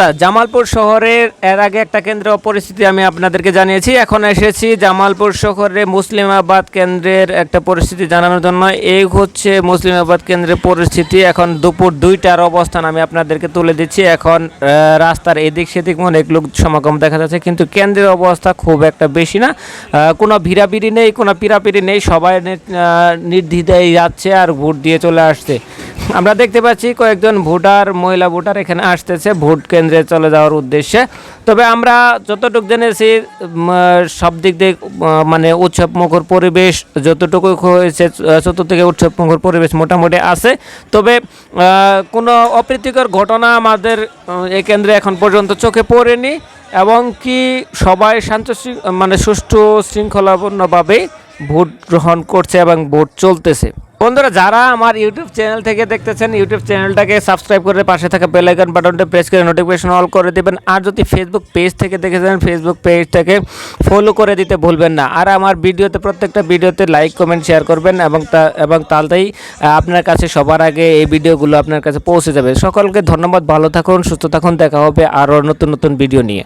বন্ধুরা, জামালপুর শহরের এর আগে একটা কেন্দ্র পরিস্থিতি আমি আপনাদেরকে জানিয়েছি। এখন এসেছি জামালপুর শহরে মুসলিমাবাদ কেন্দ্রের একটা পরিস্থিতি জানানোর জন্য। এই হচ্ছে মুসলিমাবাদ কেন্দ্রের পরিস্থিতি। এখন দুপুর দুইটার অবস্থান আমি আপনাদেরকে তুলে দিচ্ছি। এখন রাস্তার এদিক সেদিক অনেক লোক সমাগম দেখা যাচ্ছে, কিন্তু কেন্দ্রের অবস্থা খুব একটা বেশি না। কোনো ভিড়াভিড়ি নেই, কোনো পিড়াপিড়ি নেই, সবাই নির্দ্বিধায় যাচ্ছে আর ভোট দিয়ে চলে আসছে। আমরা দেখতে পাচ্ছি কয়েকজন ভোটার, মহিলা ভোটার এখানে আসতেছে, ভোট কেন্দ্রে চলে যাওয়ার উদ্দেশ্যে। তবে আমরা যতটুকু জেনেছি সব দিক দিয়ে মানে উৎসব মুখর পরিবেশ যতটুকু হয়েছে চতুর্থ থেকে উৎসব মুখর পরিবেশ মোটামুটি আছে। তবে কোনো অপ্রীতিকর ঘটনা আমাদের এই কেন্দ্রে এখন পর্যন্ত চোখে পড়েনি। এবং কি সবাই শান্ত মানে সুষ্ঠু শৃঙ্খলাপূর্ণভাবে ভোট গ্রহণ করছে এবং ভোট চলতেছে? বন্ধুরা যারা আমার ইউটিউব চ্যানেল থেকে দেখতেছেন ইউটিউব চ্যানেলটাকে সাবস্ক্রাইব করে পাশে থাকা বেল আইকন বাটনটা প্রেস করে নোটিফিকেশন অল করে দিবেন। আর যদি ফেসবুক পেজ থেকে দেখেছেন ফেসবুক পেজটাকে ফলো করে দিতে ভুলবেন না। আর আমার ভিডিওতে প্রত্যেকটা ভিডিওতে লাইক কমেন্ট শেয়ার করবেন এবং তা এবং আহ, আপনার কাছে সবার আগে এই ভিডিওগুলো আপনার কাছে পৌঁছে যাবে। সকলকে ধন্যবাদ ভালো থাকুন সুস্থ থাকুন দেখা হবে আরও নতুন নতুন ভিডিও নিয়ে।